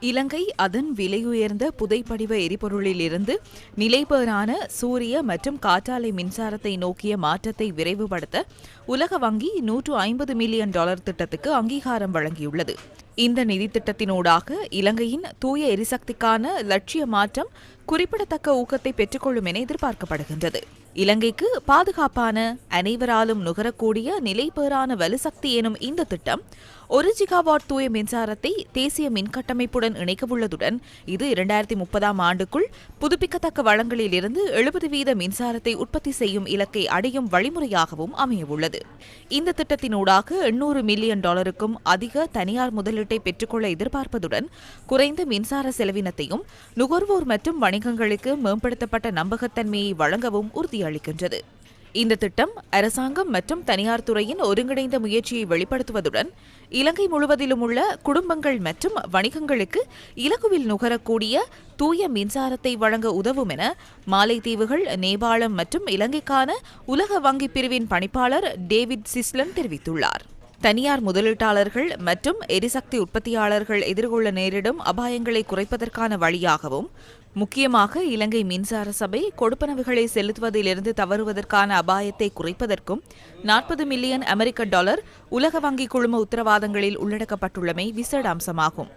இலங்கை அதன் விலையுயர்ந்த புதைப்படிவ எரிபொருளிலிருந்து நிலைபேறான நிலைபெறான சூரிய மற்றும் காற்றாலை மின்சாரத்தை நோக்கிய மாற்றத்தை விரைவுபடுத்த உலக வங்கி நூற்று ஐம்பது மில்லியன் டாலர் திட்டத்துக்கு அங்கீகாரம் வழங்கியுள்ளது. இந்த நிதி திட்டத்தினூடாக இலங்கையின் தூய எரிசக்திக்கான லட்சிய மாற்றம் குறிப்பிடத்தக்க ஊக்கத்தை பெற்றுக்கொள்ளும் என எதிர்பார்க்கப்படுகின்றது. இலங்கைக்கு பாதுகாப்பான அனைவராலும் நுகரக்கூடிய நிலைபேறான வலுசக்தி எனும் இந்த திட்டம் ஒரு ஜிகாவாட் தூய மின்சாரத்தை தேசிய மின்கட்டமைப்புடன் இணைக்கவுள்ளதுடன் இது இரண்டாயிரத்தி முப்பதாம் ஆண்டுக்குள் புதுப்பிக்கத்தக்க வளங்களில் இருந்து எழுபது வீத மின்சாரத்தை உற்பத்தி செய்யும் இலக்கை அடையும் வழிமுறையாகவும் அமையவுள்ளது. இந்த திட்டத்தினூடாக எண்ணூறு மில்லியன் டாலருக்கும் அதிக தனியார் முதலீட்டை பெற்றுக்கொள்ள எதிர்பார்ப்பதுடன் குறைந்த மின்சார செலவினத்தையும் நுகர்வோர் மற்றும் வணிகங்களுக்கு மேம்படுத்தப்பட்ட நம்பகத்தன்மையை வழங்கவும் அளிக்கின்றது. இந்த திட்டம் அரசாங்கம் மற்றும் தனியார் துறையின் ஒருங்கிணைந்த முயற்சியை வெளிப்படுத்துவதுடன் இலங்கை முழுவதிலும் உள்ள குடும்பங்கள் மற்றும் வணிகங்களுக்கு இலகுவில் நுகரக்கூடிய தூய மின்சாரத்தை வழங்க உதவும் என மாலைத்தீவுகள் நேபாளம் மற்றும் இலங்கைக்கான உலக வங்கி பிரிவின் பணிப்பாளர் டேவிட் சிஸ்லன் தெரிவித்துள்ளார். தனியார் முதலீட்டாளர்கள் மற்றும் எரிசக்தி உற்பத்தியாளர்கள் எதிர்கொள்ள நேரிடும் அபாயங்களை குறைப்பதற்கான வழியாகவும் முக்கியமாக இலங்கை மின்சார சபை கொடுப்பனவுகளை செலுத்துவதிலிருந்து தவறுவதற்கான அபாயத்தை குறைப்பதற்கும் நாற்பது மில்லியன் அமெரிக்க டாலர் உலக வங்கி குழும உத்தரவாதங்களில் உள்ளடக்கப்பட்டுள்ளமை விசேட அம்சமாகும்.